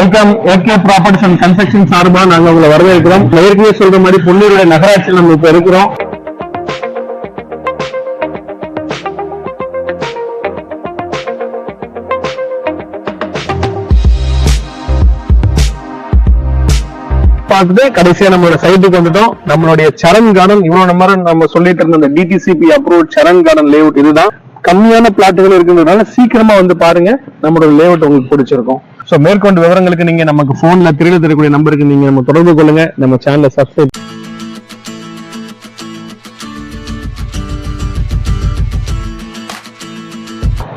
Welcome AK properties and construction சார்பா நாங்க உங்களை வரவேற்கிறோம். ஏற்கனவே சொல்ற மாதிரி பொன்னூருடைய நகராட்சியில் நம்ம இப்ப இருக்கிறோம். பார்த்துட்டு கடைசியா நம்மளோட சைட்டுக்கு வந்துட்டோம். நம்மளுடைய சரண் கார்டன் இவ்வளவு நேரம் நம்ம சொல்லிட்டு இருந்த அந்த DTCP approve Saran garden layout இதுதான். கம்மியான பிளாட்டுகள் இருக்குன்றதுனால சீக்கிரமா வந்து பாருங்க நம்மளோட லேஅவுட் உங்களுக்கு பிடிச்சிருக்கும். சோ மேற்கொண்டு விவரங்களுக்கு நீங்க நமக்கு போன்ல திரையில தெரியக்கூடிய நம்பருக்கு நீங்க நம்ம தொடர்பு கொள்ளுங்க. நம்ம சேனலை subscribe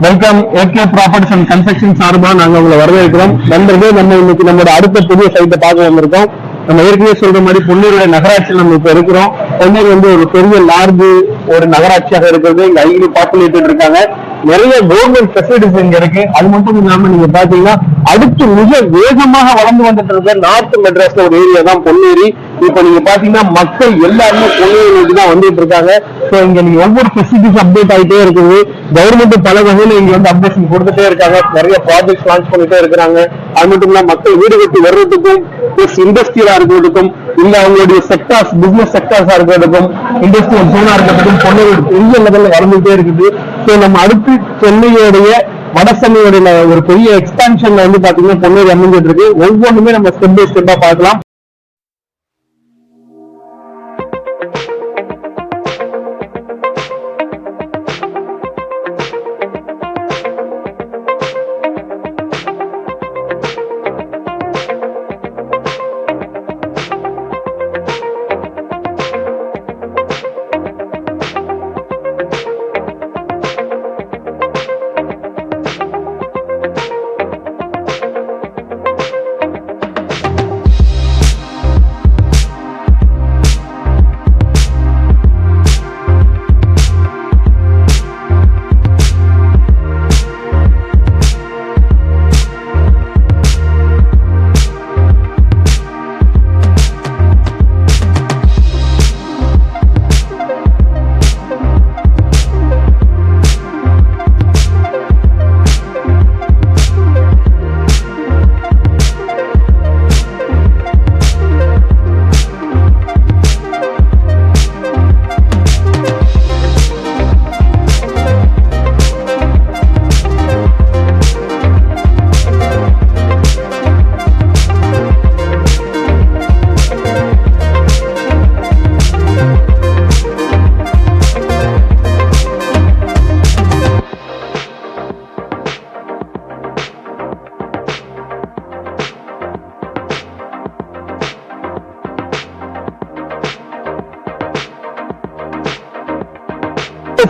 welcome AK properties and construction சார்பா நாங்க உங்களை வரவேற்கிறோம். நண்பர்களே நம்ம இன்னைக்கு நம்மளோட அடுத்த புதிய சைட்டை பார்க்க வந்திருக்கோம். நம்ம ஏற்கனவே சொல்ற மாதிரி பொன்னூருடைய நகராட்சியில் நம்ம இப்போ இருக்கிறோம். பொன்னூர் வந்து ஒரு பெரிய லார்ஜ் ஒரு நகராட்சியாக இருக்கிறது. இங்க ஹைலி பாப்புலேட்டட் இருக்காங்க. நிறைய கவர்மெண்ட் ஃபெசிலிட்டிஸ் இங்க இருக்கு. அது மட்டும் இல்லாம நீங்க பாத்தீங்கன்னா அடுத்து மிக வேகமாக வளர்ந்து வந்துட்டு இருக்க நார்த் மெட்ராஸ்ல ஒரு ஏரியா தான் பொன்னேரி. இப்ப நீங்க பாத்தீங்கன்னா மக்கள் எல்லாருமே பொன்னேரிக்கு தான் வந்துட்டு இருக்காங்க. சோ இங்க நீங்க ஒவ்வொரு ஃபெசிலிட்டிஸ் அப்டேட் ஆகிட்டே இருக்குது. கவர்மெண்ட் பல வகையில இங்க வந்து அப்டேஷன் கொடுத்துட்டே இருக்காங்க. நிறைய ப்ராஜெக்ட் லான்ச் பண்ணிட்டே இருக்கிறாங்க. அது மட்டும் இல்லாம மக்கள் வீடு கட்டி வர்றதுக்கும் பிளஸ் இண்டஸ்ட்ரியலா இருக்கிறதுக்கும் இல்ல அவங்களுடைய செக்டார்ஸ் பிசினஸ் செக்டார்ஸா இருக்கிறதுக்கும் இண்டஸ்ட்ரியல் ஜோனா இருக்கிறதுக்கும் பொன்னேரி பெரிய லெவல்ல வளர்ந்துட்டே இருக்குது. சோ நம்ம அடுத்து சென்னையோடைய வடசென்னையுடைய ஒரு பெரிய எக்ஸ்பான்ஷன்ல வந்து பாத்தீங்கன்னா பொன்னேரி அமைஞ்சிட்டு இருக்கு. ஒவ்வொன்றுமே நம்ம ஸ்டெப் பை ஸ்டெப்பா பார்க்கலாம்.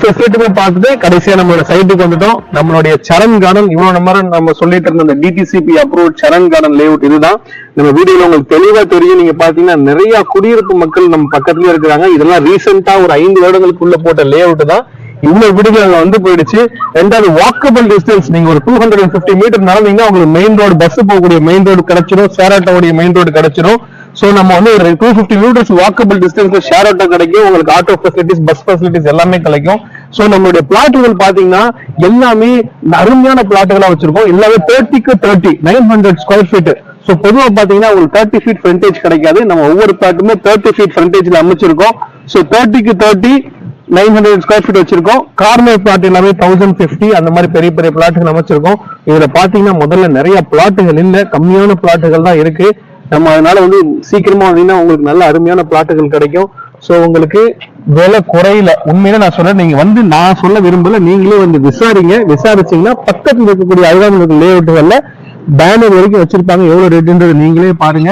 ஃபெசிலிட்டி பார்த்துட்டு கடைசியா நம்மளோட சைட்டுக்கு வந்துட்டோம். நம்மளுடைய சரண் கார்டன் இவ்வளவு நம்ம நம்ம சொல்லிட்டு இருந்த அந்த DTCP approve Saran garden layout இதுதான். நம்ம வீடியோல உங்களுக்கு தெளிவா தெரியும். நீங்க பாத்தீங்கன்னா நிறைய குடியிருப்பு மக்கள் நம்ம பக்கத்துலயே இருக்கிறாங்க. இதெல்லாம் ரீசெண்டா ஒரு ஐந்து வருடங்களுக்குள்ள போட்ட லேஅவுட் தான். இவ்வளவு வீடுகள் அங்க வந்து போயிடுச்சு. ரெண்டாவது வாக்கபிள் டிஸ்டன்ஸ் நீங்க ஒரு two hundred and fifty metre நடந்தீங்கன்னா உங்களுக்கு மெயின் ரோடு பஸ் போகக்கூடிய மெயின் ரோடு கிடைச்சிடும் சேராட்டோடைய மெயின் ரோடு கிடைச்சிடும் ஸோ நம்ம வந்து ஒரு two fifty metres walkable distance share auto கிடைக்கும். உங்களுக்கு ஆட்டோ ஃபெசிலிட்டிஸ் பஸ் ஃபெசிலிட்டிஸ் எல்லாமே கிடைக்கும். ஸோ நம்மளுடைய பிளாட்டுகள் பார்த்தீங்கன்னா எல்லாமே அருமையான பிளாட்டுகளாக வச்சிருக்கோம். எல்லாமே தேர்ட்டிக்கு thirty nine hundred square feet so பொதுவாக பார்த்தீங்கன்னா உங்களுக்கு தேர்ட்டி ஃபீட் ஃப்ரண்டேஜ் கிடைக்காது. நம்ம ஒவ்வொரு பிளாட்டுமே தேர்ட்டி ஃபீட் ஃப்ரண்டேஜில் அமைச்சிருக்கோம். ஸோ தேர்ட்டிக்கு thirty nine hundred square feet வச்சிருக்கோம். கார்னர் பிளாட் எல்லாமே தௌசண்ட் ஃபிஃப்டி அந்த மாதிரி பெரிய பெரிய பிளாட்டுகள் அமைச்சிருக்கோம். இதுல பாத்தீங்கன்னா முதல்ல நிறைய பிளாட்டுகள் இல்ல. கம்மியான பிளாட்டுகள் தான் இருக்கு. நம்ம அதனால வந்து சீக்கிரமா வந்தீங்கன்னா உங்களுக்கு நல்ல அருமையான பிளாட்டுகள் கிடைக்கும். சோ உங்களுக்கு விலை குறையில. உண்மையில நான் சொல்றேன் நீங்க வந்து நான் சொல்ல விரும்பல நீங்களே வந்து விசாரிங்க. விசாரிச்சீங்கன்னா பக்கத்துல இருக்கக்கூடிய அருகாமல் இருக்க லேஅவுட்டுகள்ல பேனர் வரைக்கும் வச்சிருப்பாங்க. எவ்வளவு ரேட்டுன்றது நீங்களே பாருங்க.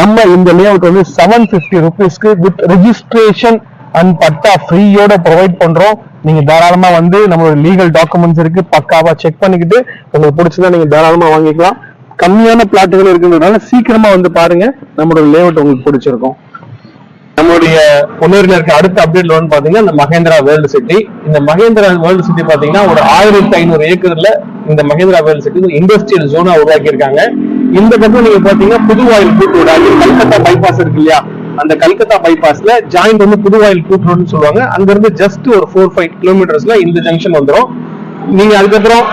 நம்ம இந்த லேஅவுட் வந்து செவன் பிப்டி ருபீஸ்க்கு வித் ரெஜிஸ்ட்ரேஷன் அண்ட் பட்டா ஃப்ரீயோட ப்ரொவைட் பண்றோம். நீங்க தாராளமா வந்து நம்மளோட லீகல் டாக்குமெண்ட்ஸ் இருக்கு பக்காவா செக் பண்ணிக்கிட்டு உங்களுக்கு பிடிச்சதா நீங்க தாராளமா வாங்கிக்கலாம். கம்மியான பிளாட்டுகள் இருக்குன்றதுனால சீக்கிரமா வந்து பாருங்க. நம்மளோட லேஅவுட் உங்களுக்கு பிடிச்சிருக்கும். நம்மளுடைய பொன்னூர்ல இருக்க அடுத்த அப்டேட் வந்து பாத்தீங்கன்னா இந்த மகேந்திரா வேர்ல்டு சிட்டி இந்த மகேந்திரா வேர்ல்டு சிட்டி பாத்தீங்கன்னா ஒரு ஆயிரத்தி ஐநூறு ஏக்கர்ல இந்த மகேந்திரா வேர்ல்டு சிட்டி இண்டஸ்ட்ரியல் ஜோனா உருவாக்கி இருக்காங்க இந்த பக்கம் நீங்க பாத்தீங்கன்னா புதுவாயில் கூட்டு ரோடு கல்கத்தா பைபாஸ் இருக்கு இல்லையா? அந்த கல்கத்தா பைபாஸ்ல ஜாயிண்ட் வந்து புதுவாயில் கூட்டு ரோடுன்னு சொல்லுவாங்க. அங்க இருந்து ஜஸ்ட் ஒரு ஃபோர் ஃபைவ் கிலோமீட்டர்ஸ்ல இந்த ஜங்ஷன் வந்துரும். நீங்க அதுக்கப்புறம்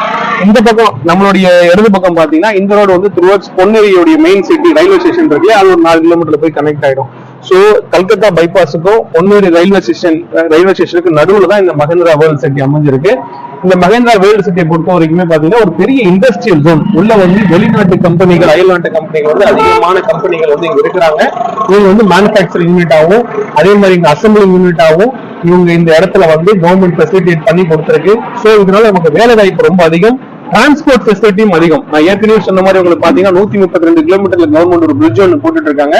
இந்த பக்கம் நம்மளுடைய இடது பக்கம் பாத்தீங்கன்னா இந்த ரோடு வந்து த்ரூவர்ட்ஸ் பொன்னேரியோடைய மெயின் சிட்டி ரயில்வே ஸ்டேஷன் இருக்கு. அது ஒரு நாலு கிலோமீட்டர்ல போய் கனெக்ட் ஆயிடும். சோ கல்கத்தா பைபாஸுக்கும் பொன்னேரி ரயில்வே ஸ்டேஷன் ரயில்வே ஸ்டேஷனுக்கு நடுவுல தான் இந்த மகேந்திரா வேர்ல்ட் சிட்டி அமைஞ்சிருக்கு. இந்த மகேந்திரா வேர்ல்டு சிட்டியை பொறுத்த வரைக்குமே பாத்தீங்கன்னா ஒரு பெரிய இண்டஸ்ட்ரியல் ஜோன் உள்ள வந்து வெளிநாட்டு கம்பெனிகள் அயல்நாட்டு கம்பெனிகள் வந்து அதிகமான கம்பெனிகள் வந்து இங்க இருக்கிறாங்க. இவங்க வந்து மேனுபேக்சரிங் யூனிட் ஆகும் அதே மாதிரி இங்க அசம்பிளிங் யூனிட் ஆகும் இவங்க இந்த இடத்துல வந்து கவர்மெண்ட் ஃபெசிலிட்டேட் பண்ணி கொடுத்துருக்கு. சோ இதனால நமக்கு வேலை வாய்ப்பு ரொம்ப அதிகம். டிரான்ஸ்போர்ட் ஃபெசிலிட்டியும் அதிகம். நான் ஏற்கனவே சொன்ன மாதிரி உங்களுக்கு பாத்தீங்கன்னா நூத்தி முப்பத்தி ரெண்டு கிலோமீட்டர்ல கவர்மெண்ட் ஒரு பிரிட்ஜ் ஒன்று போட்டுட்டு இருக்காங்க.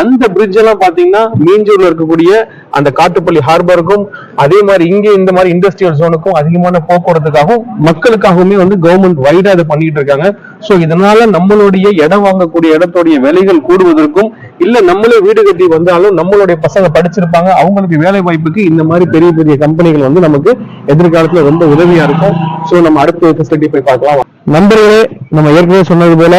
அந்த பிரிட்ஜ் எல்லாம் பாத்தீங்கன்னா மீஞ்சூர்ல இருக்கக்கூடிய அந்த காட்டுப்பள்ளி ஹார்பருக்கும் அதே மாதிரி இங்க இந்த மாதிரி இண்டஸ்ட்ரியல் ஜோனுக்கும் அதிகமான போக்குவரத்துக்காகவும் மக்களுக்காகவுமே வந்து கவர்மெண்ட் வைடா அதை பண்ணிட்டு இருக்காங்க. சோ இதனால நம்மளுடைய இடம் வாங்கக்கூடிய இடத்துடைய விலைகள் கூடுவதற்கும் இல்ல நம்மளே வீடு கட்டி வந்தாலும் நம்மளுடைய பசங்க படிச்சிருப்பாங்க. அவங்களுக்கு வேலை வாய்ப்புக்கு இந்த மாதிரி பெரிய பெரிய கம்பெனிகள் வந்து நமக்கு எதிர்காலத்துல ரொம்ப உதவியா இருக்கும். சோ நம்ம அடுத்த ஃபெசிலிட்டி போய் பார்க்கலாம். நண்பர்களே நம்ம ஏற்கனவே சொன்னது போல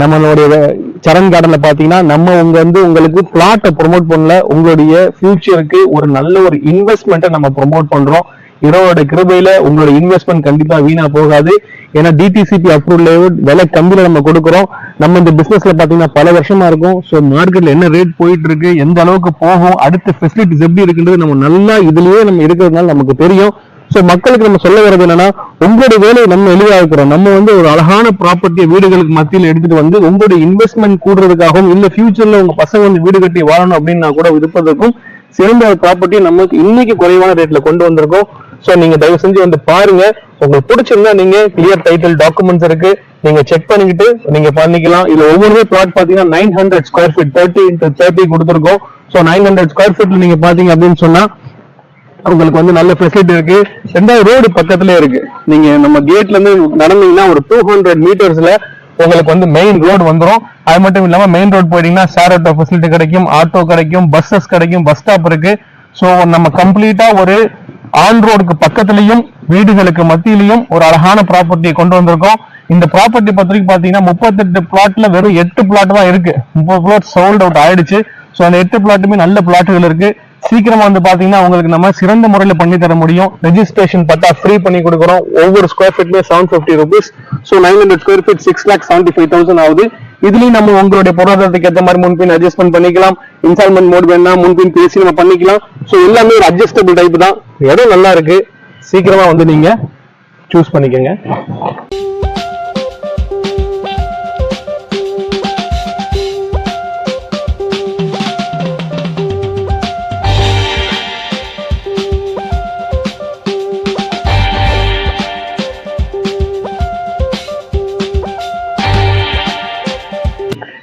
நம்மளுடைய சரண் கார்டன்ல பாத்தீங்கன்னா நம்ம உங்க வந்து உங்களுக்கு பிளாட்டை ப்ரொமோட் பண்ணல. உங்களுடைய ஃபியூச்சருக்கு ஒரு நல்ல ஒரு இன்வெஸ்ட்மெண்ட்டை நம்ம ப்ரொமோட் பண்றோம். இரவோட கிருபையில உங்களோட இன்வெஸ்ட்மெண்ட் கண்டிப்பா வீணா போகாது. ஏன்னா டிடிசிபி அப்ரூவ் லேவுட் விலை கம்மியில நம்ம கொடுக்குறோம். நம்ம இந்த பிசினஸ்ல பாத்தீங்கன்னா பல வருஷமா இருக்கும். ஸோ மார்க்கெட்ல என்ன ரேட் போயிட்டு இருக்கு எந்த அளவுக்கு போகும் அடுத்த ஃபெசிலிட்டிஸ் எப்படி இருக்குன்றது நம்ம நல்லா இதுலயே நம்ம இருக்கிறதுனால நமக்கு தெரியும். சோ மக்களுக்கு நம்ம சொல்ல வர்றது என்னன்னா உங்களுடைய வேலையை நம்ம எளிதாக்குறோம் நம்ம வந்து ஒரு அழகான ப்ராப்பர்ட்டியை வீடுகளுக்கு மத்தியில் எடுத்துட்டு வந்து உங்களுடைய இன்வெஸ்ட்மெண்ட் கூடுறதுக்காகவும் இல்ல ஃபியூச்சர்ல உங்க பசங்க வந்து வீடு கட்டி வாழணும் அப்படின்னா கூட இருப்பதற்கும் சிறந்த ப்ராப்பர்ட்டி நமக்கு இன்னைக்கு குறைவான ரேட்ல கொண்டு வந்திருக்கோம். ஸோ நீங்க தயவு செஞ்சு வந்து பாருங்க. உங்களுக்கு பிடிச்சிருந்தா நீங்க கிளியர் டைட்டில் டாக்குமெண்ட்ஸ் இருக்கு. நீங்க செக் பண்ணிக்கிட்டு நீங்க பண்ணிக்கலாம். இதுல ஒவ்வொரு பிளாட் பாத்தீங்கன்னா nine hundred square feet thirty into thirty கொடுத்துருக்கோம். ஸோ நைன் ஹண்ட்ரட் ஸ்கொயர் ஃபீட்ல நீங்க பாத்தீங்க அப்படின்னு சொன்னா உங்களுக்கு வந்து நல்ல ஃபெசிலிட்டி இருக்கு. ரெண்டாவது ரோடு பக்கத்துல இருக்கு. நீங்க நம்ம கேட்ல இருந்து நடந்தீங்கன்னா ஒரு டூ ஹண்ட்ரட் மீட்டர்ஸ்ல உங்களுக்கு வந்து மெயின் ரோடு வந்துடும் அது மட்டும் இல்லாம மெயின் ரோடு போயிட்டீங்கன்னா ஷேர் ஆட்டோ ஃபெசிலிட்டி கிடைக்கும் ஆட்டோ கிடைக்கும் பஸ்ஸஸ் கிடைக்கும் பஸ் ஸ்டாப் இருக்கு. ஸோ நம்ம கம்ப்ளீட்டா ஒரு ஆன் ரோடுக்கு பக்கத்துலயும் வீடுகளுக்கு மத்தியிலையும் ஒரு அழகான ப்ராப்பர்ட்டியை கொண்டு வந்திருக்கோம். இந்த ப்ராப்பர்ட்டி பத்திரிக்கை பாத்தீங்கன்னா முப்பத்தெட்டு பிளாட்ல வெறும் எட்டு பிளாட் தான் இருக்கு. முப்பது பிளாட் சோல்ட் அவுட் ஆயிடுச்சு. ஸோ அந்த எட்டு பிளாட்டுமே நல்ல பிளாட்டுகள் இருக்கு. சீக்கிரமா வந்து பாத்தீங்கன்னா உங்களுக்கு நம்ம சிறந்த முறையில பண்ணி தர முடியும். ரெஜிஸ்ட்ரேஷன் பட்டா ஃப்ரீ பண்ணி கொடுக்குறோம். ஒவ்வொரு square ஃபீட்லயே seven fifty rupees so nine hundred square feet six lakh seventy five thousand ஆகுது. இதுலயும் நம்ம உங்களுடைய பொருளாதாரத்துக்கு ஏற்ற மாதிரி முன்பின் அட்ஜஸ்ட்மெண்ட் பண்ணிக்கலாம். இன்ஸ்டால்மெண்ட் மோட் வேணா முன்பின் பேசி நம்ம பண்ணிக்கலாம். ஸோ எல்லாமே ஒரு அட்ஜஸ்டபிள் டைப் தான். இடம் நல்லா இருக்கு. சீக்கிரமா வந்து நீங்க சூஸ் பண்ணிக்கோங்க.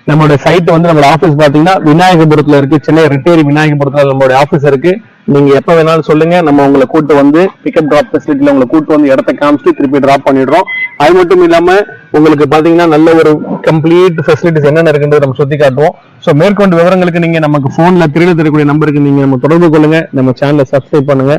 நம்மளோட சைட் வந்து நம்மளோட ஆபீஸ் பாத்தீங்கன்னா விநாயகபுரத்துல இருக்கு. சென்னை ரெட்டேரி விநாயகபுரத்துல நம்மளோட ஆபீஸ் இருக்கு. நீங்க எப்ப வேணாலும் சொல்லுங்க. நம்ம உங்களை கூட்டு வந்து பிக்கப் டிராப் ஃபெசிலிட்டியில் உங்களை கூட்டு வந்து இடத்த காமிச்சு திருப்பி டிராப் பண்ணிடுறோம். அது மட்டும் இல்லாம உங்களுக்கு பாத்தீங்கன்னா நல்ல ஒரு கம்ப்ளீட் ஃபெசிலிட்டிஸ் என்னென்ன இருக்குன்றது நம்ம சுத்தி காட்டுவோம். சோ மேற்கொண்டு விவரங்களுக்கு நீங்க நமக்கு போன்ல திருட தரக்கூடிய நம்பருக்கு நீங்க நம்ம தொடர்பு கொள்ளுங்க. நம்ம சேனலை சப்ஸ்கிரைப் பண்ணுங்க.